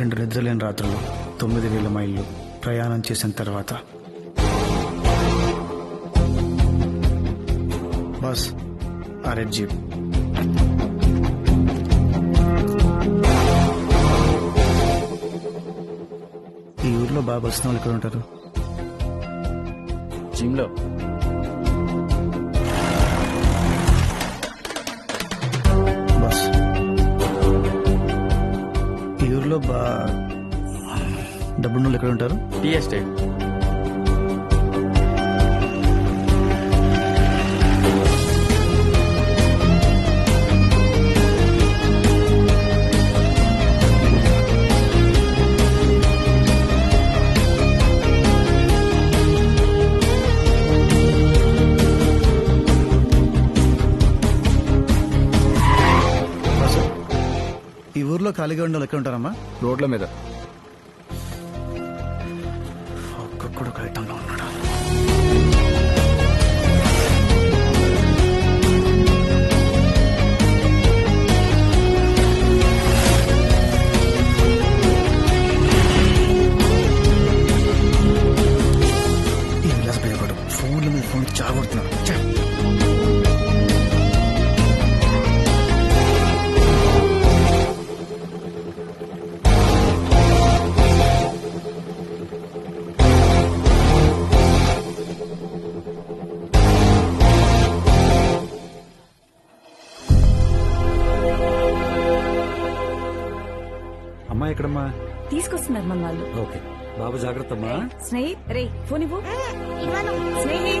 రెండు నిద్రలేని రాత్రులు తొమ్మిది వేల మైళ్ళు ప్రయాణం చేసిన తర్వాత. బస్ ఆ రెడ్ జీప్. ఈ ఊర్లో బాగా బస్సు వాళ్ళు ఇక్కడ ఉంటారు? జిమ్లో. ఈ బా ఎక్కడ ఉంటారు టీ ఎస్టేట్. ఊర్లో ఖాళీగా ఉండే ఎక్కడ ఉంటారమ్మా? రోడ్ల మీద. ఒక్కొక్కడు ఒక ఐటంలో ఉన్నాడు. ఈ విలాస్ భయపడు ఫోన్ల మీద ఫోన్ చాగొడుతున్నాడు తీసుకొస్తున్నారు మన వాళ్ళు. ఓకే. బాబు జాగ్రత్త అమ్మా స్నేహి రే ఫోన్ ఇవ్వు. స్నేహి స్నేహి,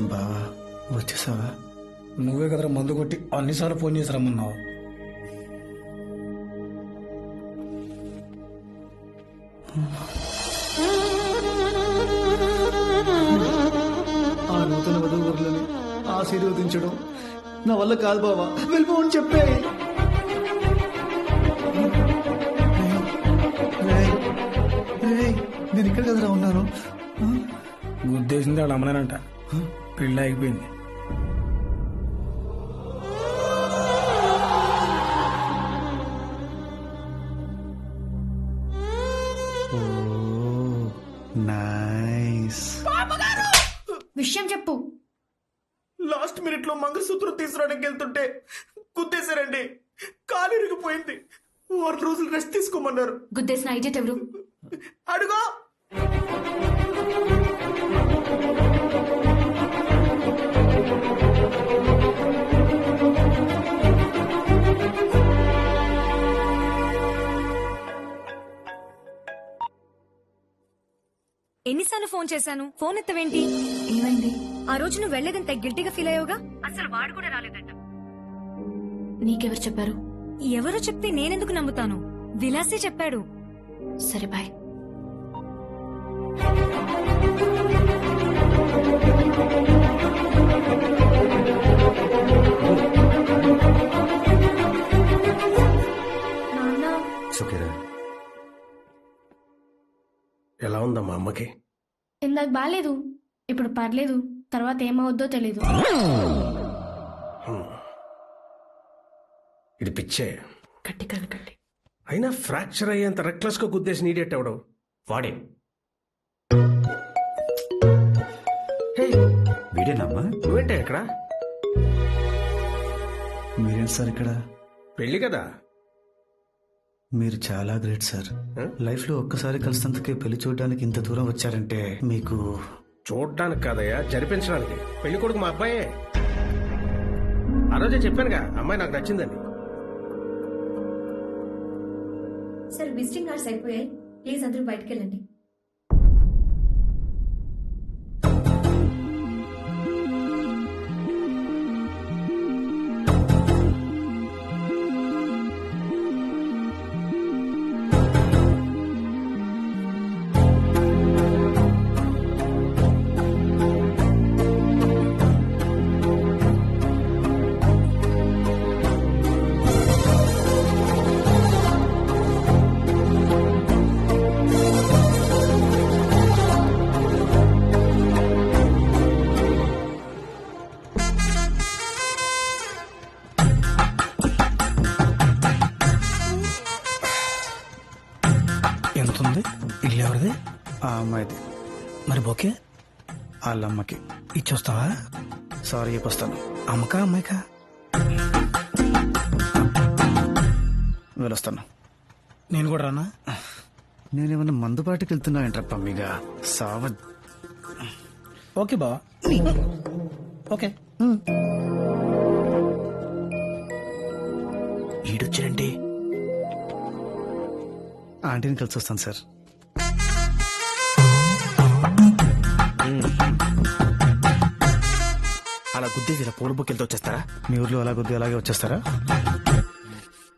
బావా వచ్చేసావా? నువ్వే కదరా మందు కొట్టి అన్నిసార్లు ఫోన్ చేసి రమ్మన్నావు. ఆ నూతన వధువురులని ఆశీర్వదించడం నా వల్ల కాదు బావా. వెళ్ళిపోవని చెప్పే. నేను ఇక్కడ కదరా ఉన్నాను? గుద్దేసింది వాళ్ళ అమ్మనేనంట. పెళ్ళి నైస్. విషయం చెప్పు. లాస్ట్ మినిట్లో మంగళసూత్రం తీసుకురావడానికి వెళ్తుంటే గుద్దేశారండి. కాలు ఇరిగిపోయింది. వారం రోజులు రెస్ట్ తీసుకోమన్నారు. గుద్దేసిన ఐడియట్ ఎవరు? అడుగో. ఎన్నిసార్లు ఫోన్ చేశాను? ఫోన్ ఎత్తవేంటి? ఏమైంది? ఆ రోజు నువ్వు వెళ్ళేదంత గిల్టీగా ఫీల్ అయ్యావుగా? అసలు వాడు కూడా రాలేదంట. నీకెవరు చెప్పారు? ఎవరో చెప్తే నేనెందుకు నమ్ముతాను? విలాసే చెప్పాడు. సరే బాయ్. ఎలా ఉందమ్మా అమ్మకి? ఇందాక బాగాలేదు ఇప్పుడు పర్లేదు. తర్వాత ఏమవుద్దో తెలీదు. ఇది పిచ్చే. గట్టి కనకండి అయినా ఫ్రాక్చర్ అయ్యేంత రెక్లెస్గా గుద్దేసి నీడెట్ ఎవడు? వాడే. హే, వీడేనమ్మా? నువ్వేంటే ఇక్కడ? మీరేం సార్ ఇక్కడ? పెళ్ళి కదా? మీరు చాలా గ్రేట్ సార్? లైఫ్లో ఒక్కసారి కలిసినందుకే పెళ్ళి చూడడానికి ఇంత దూరం వచ్చారంటే మీకు చూడ్డానికి కాదయ్యా జరిపించడానికి. పెళ్ళి కొడుకు మా అబ్బాయే. ఆ రోజే చెప్పానుగా అమ్మాయి నాకు నచ్చిందని. సార్ విజిటింగ్ కార్డ్స్ అయిపోయాయి. ప్లీజ్ అందరూ బయటకు వెళ్ళండి. ఆ అమ్మాయిది. మరి బోకే? వాళ్ళ అమ్మకి. ఇచ్చొస్తావా? సారీ చెప్పొస్తాను. అమ్మకా అమ్మాయికా? వెళ్ళొస్తాను. నేను కూడా రానా? నేనేమన్నా మందుబాటుకి వెళ్తున్నా ఏంట్రా పమ్మిగా? సావ ఓకే బావా. ఓకే. ఈడొచ్చాడంటే? ఆంటీని కలిసి వస్తాను సార్. అలా గుద్దేసి ఇలా పూల బుక్కెళ్తే వచ్చేస్తారా? మీ ఊర్లో అలా కొద్దిగా అలాగే వచ్చేస్తారా?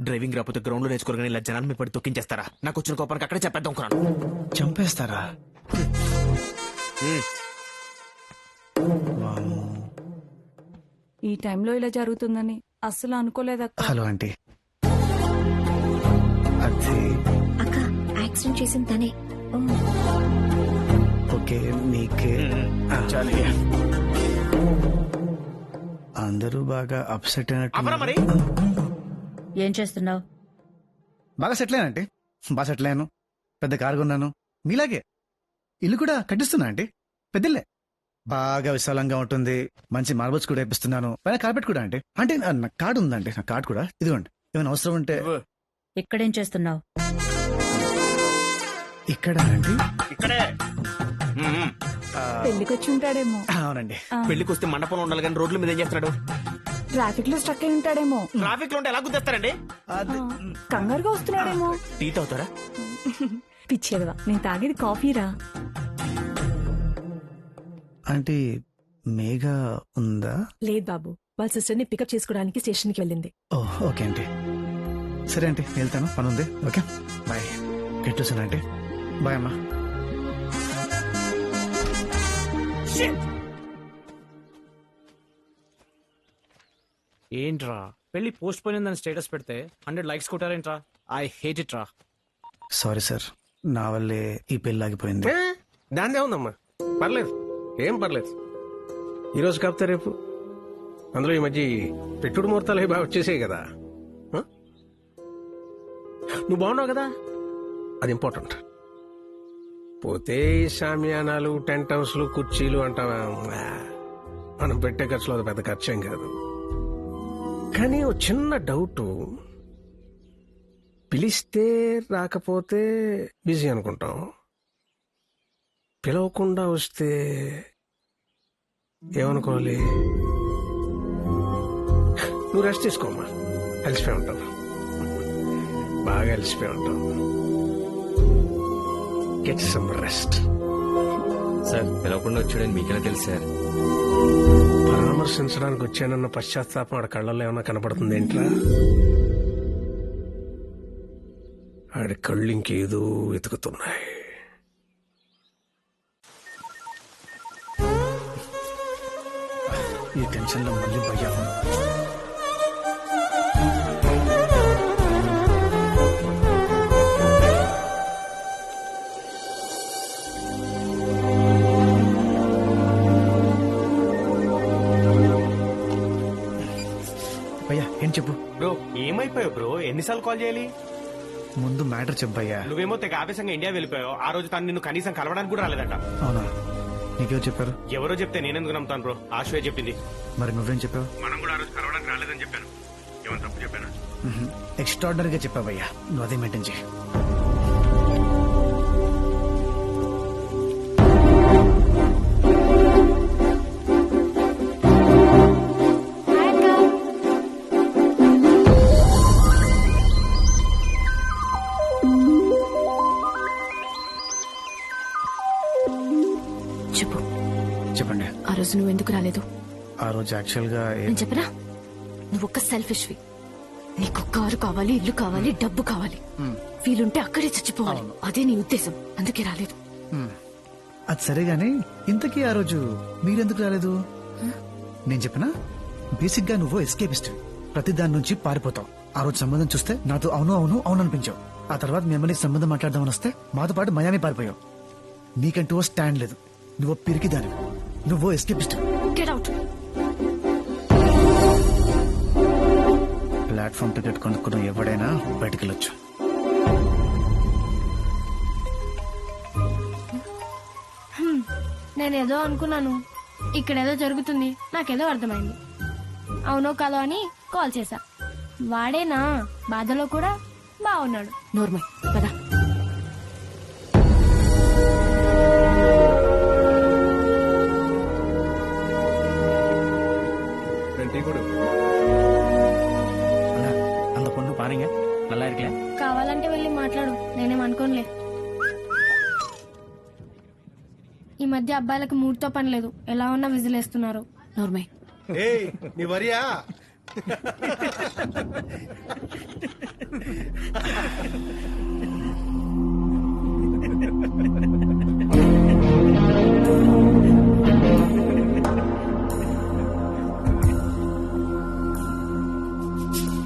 డ్రైవింగ్ రాకపోతే గ్రౌండ్లో నేర్చుకోగానే ఇలా జనాన్ని మీద పడి తొక్కించేస్తారా? నాకు వచ్చిన కోపానికి అక్కడే చెప్పేద్దాం చంపేస్తారా? వామ్మో. ఈ టైంలో ఇలా జరుగుతుందని అస్సలు అనుకోలేదక్క. Hello aunty. అది అక్క యాక్సిడెంట్ చేసింది తనే. ఓ, మీకే చాలు అందరూ బాగా అప్సెట్ మరి? అయినట్టు ఏం చేస్తున్నావు? బాగా సెటిల్ అయినంటే బాగా సెటిల్ అయ్యాను పెద్ద కారు కొన్నాను. మీలాగే. ఇల్లు కూడా కట్టిస్తున్నా అండి. పెద్దలే బాగా విశాలంగా ఉంటుంది. మంచి మార్బల్స్ కూడా వేపిస్తున్నాను. పైన కార్పెట్ కూడా అంటే అంటే నా కార్డు ఉందండి. నా కార్డు కూడా. ఇదిగోండి. ఏమైనా అవసరం ఉంటే. ఇక్కడేం చేస్తున్నావు? ఇక్కడ అండి? ఇక్కడే. పెళ్ళికి వచ్చి ఉంటాడేమో అవునండి. పెళ్ళికి వస్తే మండపంలో ఉండాలి కానీ రోడ్ల మీద ఏం చేస్తున్నాడు? ట్రాఫిక్లో స్టక్ అయి ఉంటాడేమో. ట్రాఫిక్లో ఉంటే ఎలా గుద్దేస్తారండి? అది కంగారుగా వస్తున్నాడేమో. టీ తాగుతారా? పిచ్చేదవా. నేను తాగేది కాఫీరా. అంటే మేఘ ఉందా? లేదు బాబు. వాళ్ళ సిస్టర్ని పికప్ చేసుకోవడానికి స్టేషన్కి వెళ్ళింది. ఓ ఓకే అండి సరే అంటే వెళ్తాను. పని ఉంది ఓకే. బాయ్. ఎట్లొచ్చాను అంటే బాయ్ అమ్మా. ఏంట్రా? పెళ్ళి పోస్ట్ పోయిన దాని స్టేటస్ పెడితే హండ్రెడ్ లైక్స్ కొట్టారేంట్రా? ఐ హేట్ ఇట్ రా. సారీ సార్ నా వల్లే ఈ పెళ్ళి ఆగిపోయింది. దాందే ఉందమ్మా. పర్లేదు. ఏం పర్లేదు. ఈరోజు కాపుతా రేపు? అందులో ఈ మధ్య పెట్టుడు ముహూర్తాలు అవి బాగా వచ్చేసాయి కదా? నువ్వు బాగున్నావు కదా? అది ఇంపార్టెంట్ పోతే షామియానాలు టెంట్ హౌస్లు కుర్చీలు అంటావా మనం పెట్టే ఖర్చులో అది పెద్ద ఖర్చేం కాదు. కానీ ఓ చిన్న డౌట్. పిలిస్తే రాకపోతే బిజీ అనుకుంటాం. పిలవకుండా వస్తే ఏమనుకోవాలి? నువ్వు రెస్ట్ తీసుకోమ్మా. కలిసిపోయి ఉంటావు. బాగా కలిసిపోయి ఉంటావు. గెట్ సమ్ రెస్ట్ సార్ పిలవకుండా వచ్చాడని మీకెలా తెలుసు సార్ పరామర్శించడానికి వచ్చానన్న పశ్చాత్తాపం ఆడ కళ్ళల్లో ఏమన్నా కనపడుతుంది ఏంట్రా? ఆడి కళ్ళు ఇంకేదో వెతుకుతున్నాయి. ఈ టెన్షన్లో మళ్ళీ భయ్యా ఎన్నిసార్లు కాల్ చేయాలి? ముందు మ్యాటర్ చెప్పయ్యా నువ్వేమో తెగ ఆవేశంగా ఇండియా వెళ్ళిపోయావు. ఆ రోజు తను నిన్ను కనీసం కలవడానికి కూడా రాలేదంట. అవునా? నీకేం చెప్పారు? ఎవరో చెప్తే నేనెందుకు నమ్ముతాను బ్రో? ఆశ్వే చెప్పింది. మరి నువ్వేం చెప్పావు? మనం కూడా ఆ రోజు కలవడానికి రాలేదని చెప్పాను. ఏమన్నా తప్పు చెప్పాను? ఎక్స్ట్రాడినరీగా చెప్పావయ్యా నువ్వు అదే మెయింటైన్ చేయి. రోజు నువ్వు ఎందుకు రాలేదు? ఆ రోజు యాక్చువల్గా నేను చెప్పరా నువ్వు ఒక్క సెల్ఫిష్వి నీకు కారు కావాలి ఇల్లు కావాలి డబ్బు కావాలి. వీలుంటే అక్కడే చచ్చిపోవాలి. అదే నీ ఉద్దేశం. అందుకే రాలేదు. అది సరే గాని ఇంతకీ ఆ రోజు మీరెందుకు రాలేదు? నేను చెప్పనా? బేసిక్గా నువ్వు ఎస్కేపిస్ట్ ప్రతి దాని నుంచి పారిపోతావు. ఆ రోజు సంబంధం చూస్తే నాతో అవును అవును అవును అనిపించావు. ఆ తర్వాత మిమ్మల్ని సంబంధం మాట్లాడదామని వస్తే మాతో పాటు మయామి పారిపోయావు. నీకంటూ స్టాండ్ లేదు. నువ్వు పిరికి దాని నువ్వు escapist. Get out platform ticket కొనుక్కున్న ఎవడైనా బయటికి వెళ్ళొచ్చు నేనేదో అనుకున్నాను. ఇక్కడేదో జరుగుతుంది. నాకేదో అర్థమైంది. అవునో కాదో అని కాల్ చేశా. వాడేనా? బాధలో కూడా బాగున్నాడు నోర్మల్ పదా. అబ్బాయిలకు మూడుతో పని లేదు ఎలా ఉన్నా విజిలేస్తున్నారు నోర్మల్ ఏయ్ నీ వరియా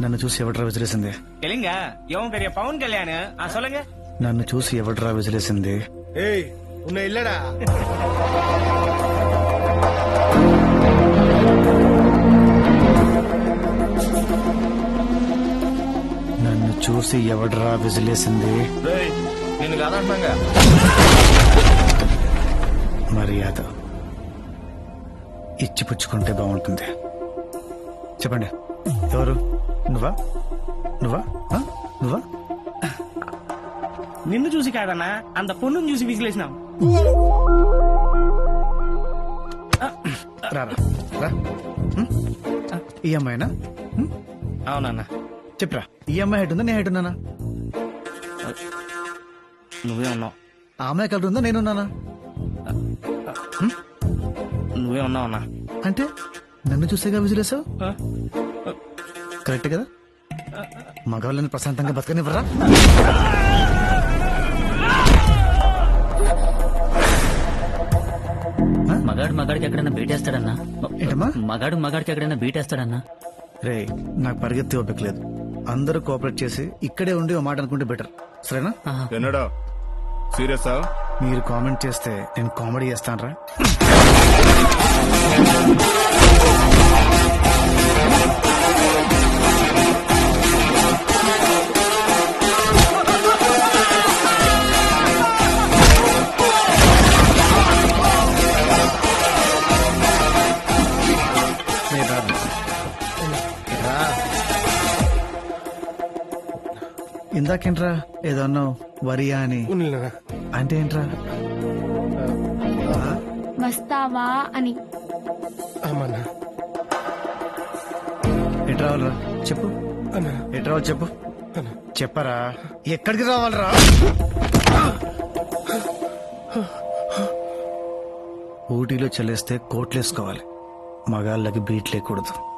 నన్ను చూసి ఎవడ్రా విసిరేసింది இல்லைங்க இவன் பெரிய பவன் கல்யாண் ஆ சொல்லுங்க నన్ను చూసి ఎవడ్రా విసిరేసింది ఏయ్ ఉన్న ఇల్లడా నన్ను చూసి ఎవడ్రా విసిలేసింది నేను కాదంటున్నాగా. మర్యాద. ఇచ్చి పుచ్చుకుంటే బాగుంటుంది. చెప్పండి. ఎవరు? నువ్వా? నువ్వా? ఆ? నువ్వా? నిన్ను చూసి కాదన్నా అంత పొన్నుని చూసి విసిలేసినాం. రా? ఈ అమ్మాయినా? అవునన్నా. చెప్పరా. ఈ అమ్మాయి హైట్ ఉందా? నేను హైట్ ఉన్నానా నువ్వే ఉన్నావు. ఆ అమ్మాయి కలర్ ఉందా? నేనున్నానా నువ్వే ఉన్నావు అన్నా. అంటే నన్ను చూసేగా విజిలేసావు కరెక్ట్ కదా? మగవాళ్ళని ప్రశాంతంగా బతకనివ్వరా? మగాడు మగాడికి ఎక్కడైనా బీటేస్తాడన్నా ఏంటమ్మా? మగాడు మగాడికి ఎక్కడైనా బీటేస్తాడన్నా రే నాకు పరిగెత్తి ఓపిక లేదు. అందరూ కోఆపరేట్ చేసి ఇక్కడే ఉండి ఓ మాట అనుకుంటే బెటర్ సరేనా? ఎన్నడా? సీరియసా మీరు కామెంట్ చేస్తే నేను కామెడీ చేస్తాను రా ఇందాకేంట్రా ఏదో అన్నావు వరియా అని. అంటే ఏంట్రా? వస్తావా అని. ఎటు రావాలరా? చెప్పు. అన్నా. ఎటు రావాలి చెప్పు. చెప్పరా? ఎక్కడికి రావాలరా? ఊటీలో చల్లేస్తే కోట్లేసుకోవాలి. మగాళ్ళకి బీట్ లేకూడదు.